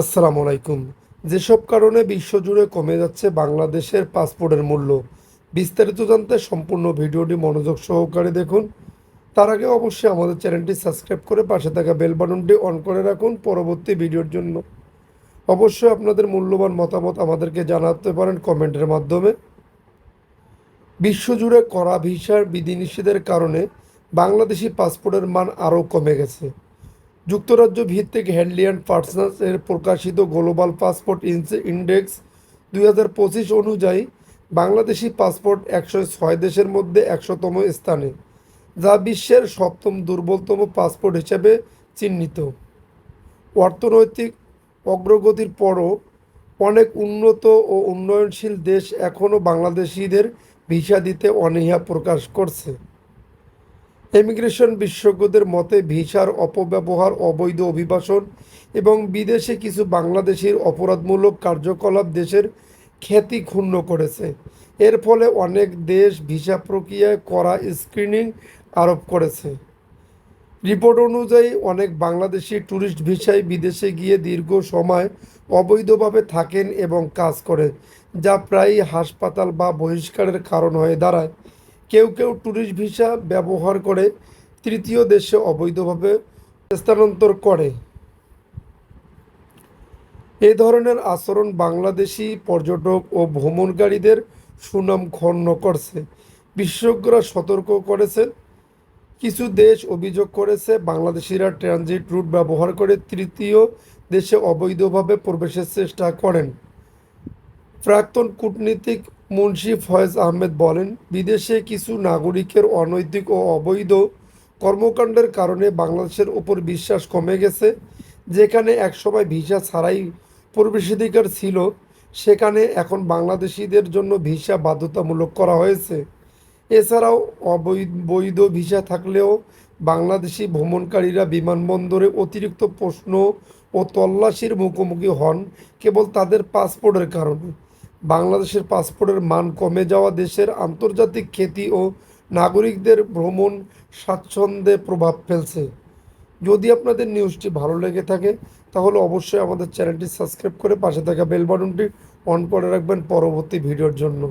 আসসালামু আলাইকুম। যেসব কারণে বিশ্বজুড়ে কমে যাচ্ছে বাংলাদেশের পাসপোর্টের মূল্য, বিস্তারিত জানতে সম্পূর্ণ ভিডিওটি মনোযোগ সহকারে দেখুন। তার আগে অবশ্যই আমাদের চ্যানেলটি সাবস্ক্রাইব করে পাশে থাকা বেল বাটনটি অন করে রাখুন পরবর্তী ভিডিওর জন্য। অবশ্যই আপনাদের মূল্যবান মতামত আমাদেরকে জানাতে পারেন কমেন্টের মাধ্যমে। বিশ্বজুড়ে করা ভিসার বিধিনিষেধের কারণে বাংলাদেশি পাসপোর্টের মান আরও কমে গেছে। যুক্তরাজ্য ভিত্তিক হ্যান্ডলিয়ান পার্সনাস এর প্রকাশিত গ্লোবাল পাসপোর্ট ইন্ডেক্স দুই হাজার পঁচিশ অনুযায়ী বাংলাদেশি পাসপোর্ট একশো ছয় দেশের মধ্যে একশোতম স্থানে, যা বিশ্বের সপ্তম দুর্বলতম পাসপোর্ট হিসেবে চিহ্নিত। অর্থনৈতিক অগ্রগতির পরও অনেক উন্নত ও উন্নয়নশীল দেশ এখনও বাংলাদেশিদের ভিসা দিতে অনীহা প্রকাশ করছে। ইমিগ্রেশন বিশেষজ্ঞদের মতে ভিসার অপব্যবহার, অবৈধ অভিবাসন এবং বিদেশে কিছু বাংলাদেশির অপরাধমূলক কার্যকলাপ দেশের খ্যাতি ক্ষুণ্ণ করেছে। এর ফলে অনেক দেশ ভিসা প্রক্রিয়ায় করা স্ক্রিনিং আরোপ করেছে। রিপোর্ট অনুযায়ী, অনেক বাংলাদেশি ট্যুরিস্ট ভিসায় বিদেশে গিয়ে দীর্ঘ সময় অবৈধভাবে থাকেন এবং কাজ করেন, যা প্রায়ই হাসপাতাল বা বহিষ্কারের কারণ হয়ে দাঁড়ায়। কেউ কেউ ট্যুরিস্ট ভিসা ব্যবহার করে তৃতীয় দেশে অবৈধভাবে স্থানান্তর করে। এ ধরনের আচরণ বাংলাদেশি পর্যটক ও ভ্রমণকারীদের সুনাম ক্ষণ্ণ করছে। বিশেষজ্ঞরা সতর্ক করেছেন কিছু দেশ অভিযোগ করেছে বাংলাদেশিরা ট্রানজিট রুট ব্যবহার করে তৃতীয় দেশে অবৈধভাবে প্রবেশের চেষ্টা করেন। প্রাক্তন কূটনীতিক মুন্সি ফয়েজ আহমেদ বলেন, বিদেশে কিছু নাগরিকের অনৈতিক ও অবৈধ কর্মকাণ্ডের কারণে বাংলাদেশের ওপর বিশ্বাস কমে গেছে। যেখানে একসময় ভিসা ছাড়াই প্রবেশাধিকার ছিল, সেখানে এখন বাংলাদেশিদের জন্য ভিসা বাধ্যতামূলক করা হয়েছে। এছাড়াও অবৈধ বৈধ ভিসা থাকলেও বাংলাদেশি ভ্রমণকারীরা বিমানবন্দরে অতিরিক্ত প্রশ্ন ও তল্লাশির মুখোমুখি হন, কেবল তাদের পাসপোর্টের কারণে। বাংলাদেশের পাসপোর্টের মান কমে যাওয়া দেশের আন্তর্জাতিক খ্যাতি ও নাগরিকদের ভ্রমণ স্বাচ্ছন্দ্যে প্রভাব ফেলছে। যদি আপনাদের নিউজটি ভালো লেগে থাকে, তাহলে অবশ্যই আমাদের চ্যানেলটি সাবস্ক্রাইব করে পাশে থাকা বেল বাটনটি অন করে রাখবেন পরবর্তী ভিডিওর জন্য।